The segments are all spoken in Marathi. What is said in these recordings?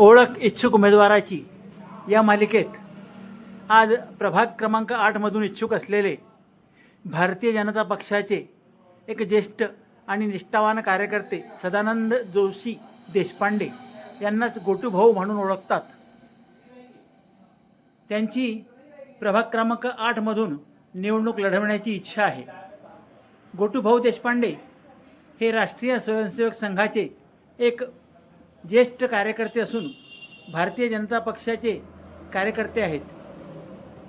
ओळख इच्छुक उमेदवाराची या मालिकेत आज प्रभाग क्रमांक आठमधून इच्छुक असलेले भारतीय जनता पक्षाचे एक ज्येष्ठ आणि निष्ठावान कार्यकर्ते सदानंद जोशी देशपांडे यांनाच गोटूभाऊ म्हणून ओळखतात. त्यांची प्रभाग क्रमांक आठमधून निवडणूक लढवण्याची इच्छा आहे. गोटूभाऊ देशपांडे हे राष्ट्रीय स्वयंसेवक संघाचे एक ज्येष्ठ कार्यकर्ते असून भारतीय जनता पक्षाचे कार्यकर्ते आहेत.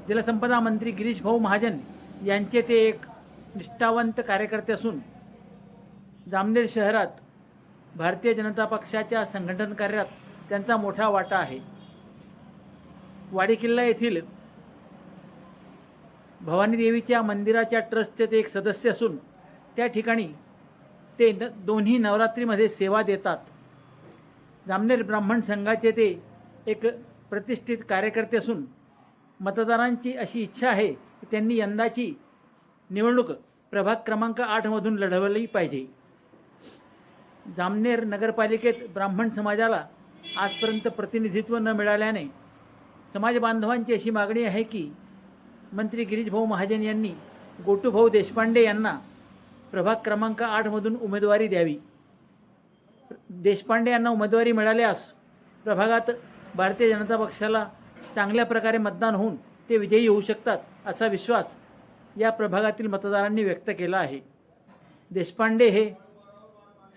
जलसंपदा मंत्री गिरीश भाऊ महाजन यांचे ते एक निष्ठावंत कार्यकर्ते असून जामनेर शहरात भारतीय जनता पक्षाच्या संघटन कार्यात त्यांचा मोठा वाटा आहे. वाडी किल्ला येथील भवानी देवीच्या मंदिराच्या ट्रस्टचे ते एक सदस्य असून त्या ठिकाणी ते न दोन्ही नवरात्रीमध्ये सेवा देतात. जामनेर ब्राह्मण संघाचे ते एक प्रतिष्ठित कार्यकर्ते असून मतदारांची अशी इच्छा आहे की त्यांनी यंदाची निवडणूक प्रभाग क्रमांक आठमधून लढवली पाहिजे. जामनेर नगरपालिकेत ब्राह्मण समाजाला आजपर्यंत प्रतिनिधित्व न मिळाल्याने समाज बांधवांची अशी मागणी आहे की मंत्री गिरीशभाऊ महाजन यांनी गोटूभाऊ देशपांडे यांना प्रभाग क्रमांक आठमधून उमेदवारी द्यावी. देशपांडे यांना उमेदवारी मिळाल्यास प्रभागात भारतीय जनता पक्षाला चांगल्या प्रकारे मतदान होऊन ते विजयी होऊ शकतात असा विश्वास या प्रभागातील मतदारांनी व्यक्त केला आहे. देशपांडे हे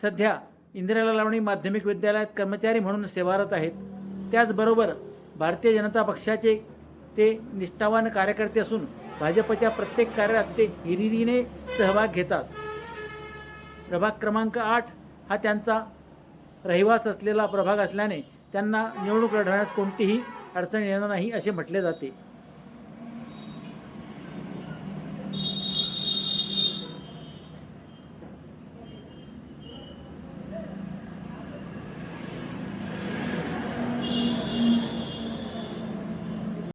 सध्या इंदिरा लावणी माध्यमिक विद्यालयात कर्मचारी म्हणून सेवारत आहेत. त्याचबरोबर भारतीय जनता पक्षाचे ते निष्ठावान कार्यकर्ते असून भाजपच्या प्रत्येक कार्यात ते हिरिरीने सहभाग घेतात. प्रभाग क्रमांक आठ हा त्यांचा रहिवास असलेला प्रभाग असल्याने त्यांना निवडणूक लढवण्यास कोणतीही अडचण येणार नाही असे म्हटले जाते.